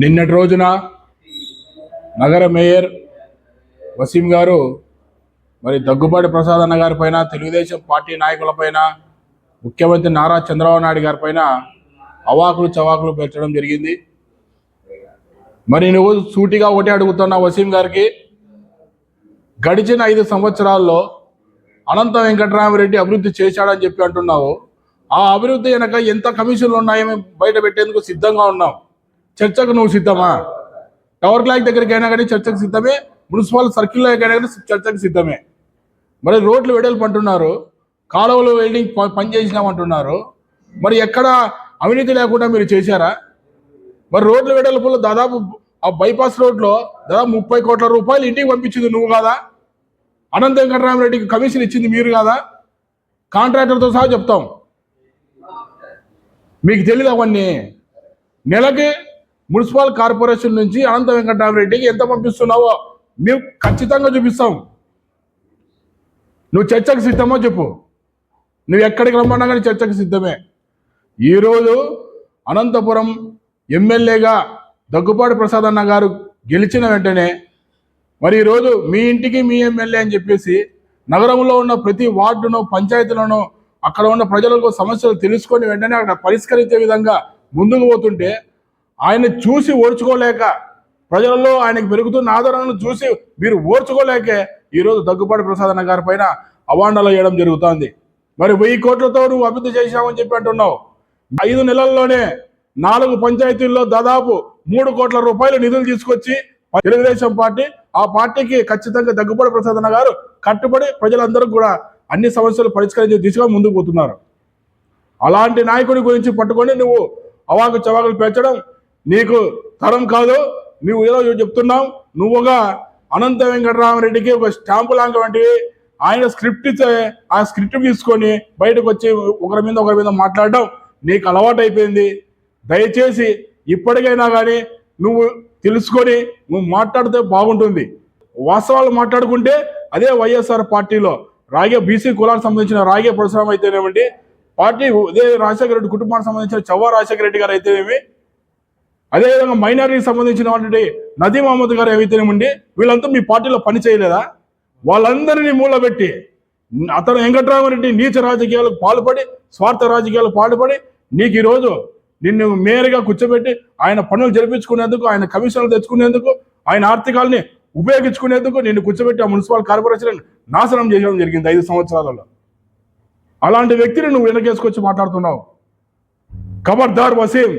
నిన్నటి రోజున నగర మేయర్ వసీం గారు మరి దగ్గుబాటి ప్రసాద్ అన్న గారి పైన తెలుగుదేశం పార్టీ నాయకులపైన ముఖ్యమంత్రి నారా చంద్రబాబు నాయుడు గారి పైన అవాకులు చవాకులు పెట్టడం జరిగింది. మరి నువ్వు సూటిగా ఒకటి అడుగుతున్నా వసీం గారికి గడిచిన ఐదు సంవత్సరాల్లో అనంత వెంకటరామరెడ్డి అభివృద్ధి చేశాడని చెప్పి అంటున్నావు. ఆ అభివృద్ధి వెనక ఎంత కమిషన్లు ఉన్నాయో మేము బయట పెట్టేందుకు సిద్ధంగా ఉన్నాం. చర్చకు నువ్వు సిద్ధమా? టవర్ క్లాక్ దగ్గరికి అయినా కానీ చర్చకు సిద్ధమే మున్సిపల్ సర్కిల్లో అయినా కానీ చర్చకు సిద్ధమే. మరి రోడ్లు వెడల్పు అంటున్నారు కాలువలు వెల్డింగ్ ప- పని మరి ఎక్కడ అవినీతి లేకుండా మీరు చేశారా? మరి రోడ్ల వెడల్పులో దాదాపు ఆ బైపాస్ రోడ్లో దాదాపు ముప్పై కోట్ల రూపాయలు ఇంటికి పంపించింది నువ్వు కాదా? అనంత వెంకటరామరెడ్డికి కమిషన్ ఇచ్చింది మీరు కాదా? కాంట్రాక్టర్తో సహా చెప్తాం. మీకు తెలియదు అవన్నీ. నెలకి మున్సిపల్ కార్పొరేషన్ నుంచి అనంత వెంకటరామరెడ్డికి ఎంత పంపిస్తున్నావో మేము ఖచ్చితంగా చూపిస్తాం. నువ్వు చర్చకు సిద్ధమో చెప్పు. నువ్వు ఎక్కడికి రమ్మన్నా కానీ చర్చకు సిద్ధమే. ఈరోజు అనంతపురం ఎమ్మెల్యేగా దగ్గుపాటి ప్రసాద్ అన్న గారు గెలిచిన వెంటనే మరి ఈరోజు మీ ఇంటికి మీ ఎమ్మెల్యే అని చెప్పేసి నగరంలో ఉన్న ప్రతి వార్డును పంచాయతీలను అక్కడ ఉన్న ప్రజలకు సమస్యలు తెలుసుకొని వెంటనే అక్కడ పరిష్కరించే విధంగా ముందుకు పోతుంటే ఆయన చూసి ఓడ్చుకోలేక ప్రజలలో ఆయనకు పెరుగుతున్న ఆదరణను చూసి మీరు ఓర్చుకోలేకే ఈరోజు దగ్గుపాటి ప్రసాద్ అన్న గారి పైన అవాండాలు వేయడం జరుగుతోంది. మరి వెయ్యి కోట్లతో నువ్వు అభివృద్ధి చేశామని చెప్పి అంటున్నావు. ఐదు నెలల్లోనే నాలుగు పంచాయతీల్లో దాదాపు మూడు కోట్ల రూపాయలు నిధులు తీసుకొచ్చి తెలుగుదేశం పార్టీ ఆ పార్టీకి ఖచ్చితంగా దగ్గుబాటి ప్రసాద్ అన్న గారు కట్టుబడి ప్రజలందరూ కూడా అన్ని సమస్యలు పరిష్కరించే దిశగా ముందుకు పోతున్నారు. అలాంటి నాయకుడి గురించి పట్టుకొని నువ్వు అవాకు చవాకులు పెంచడం నీకు తరం కాదు నువ్వు ఏదో చెప్తున్నావు. నువ్వుగా అనంత వెంకటరామరెడ్డికి ఒక స్టాంపు లాంటి వంటివి ఆయన స్క్రిప్ట్ ఇస్తే ఆ స్క్రిప్ట్ తీసుకొని బయటకు వచ్చి ఒకరి మీద ఒకరి మీద మాట్లాడడం నీకు అలవాటు అయిపోయింది దయచేసి ఇప్పటికైనా కానీ నువ్వు తెలుసుకొని నువ్వు మాట్లాడితే బాగుంటుంది. వాస్తవాలు మాట్లాడుకుంటే అదే వైఎస్ఆర్ పార్టీలో రాగే బీసీ కులానికి సంబంధించిన రాగే పరశురామ అయితేనేమండి పార్టీ ఇదే రాజశేఖర రెడ్డి కుటుంబానికి సంబంధించిన చవ్వ రాజశేఖర రెడ్డి గారు అయితేనేమి అదేవిధంగా మైనారిటీకి సంబంధించినటువంటి నదీ మహమ్మద్ గారు ఏవైతేనేమండి వీళ్ళంతా మీ పార్టీలో పని చేయలేదా? వాళ్ళందరినీ మూలబెట్టి అతను వెంకటరామరెడ్డి నీచ రాజకీయాలకు పాల్పడి స్వార్థ రాజకీయాలకు పాల్పడి నీకు ఈరోజు నిన్ను మేయర్గా కూర్చోబెట్టి ఆయన పనులు జరిపించుకునేందుకు ఆయన కమిషన్లు తెచ్చుకునేందుకు ఆయన ఆర్థికాల్ని ఉపయోగించుకునేందుకు నిన్ను కూర్చోబెట్టి ఆ మున్సిపల్ కార్పొరేషన్ నాశనం చేయడం జరిగింది ఐదు సంవత్సరాలలో. అలాంటి వ్యక్తిని నువ్వు వెనకేసుకొచ్చి మాట్లాడుతున్నావు. ఖబర్దార్ వసీం.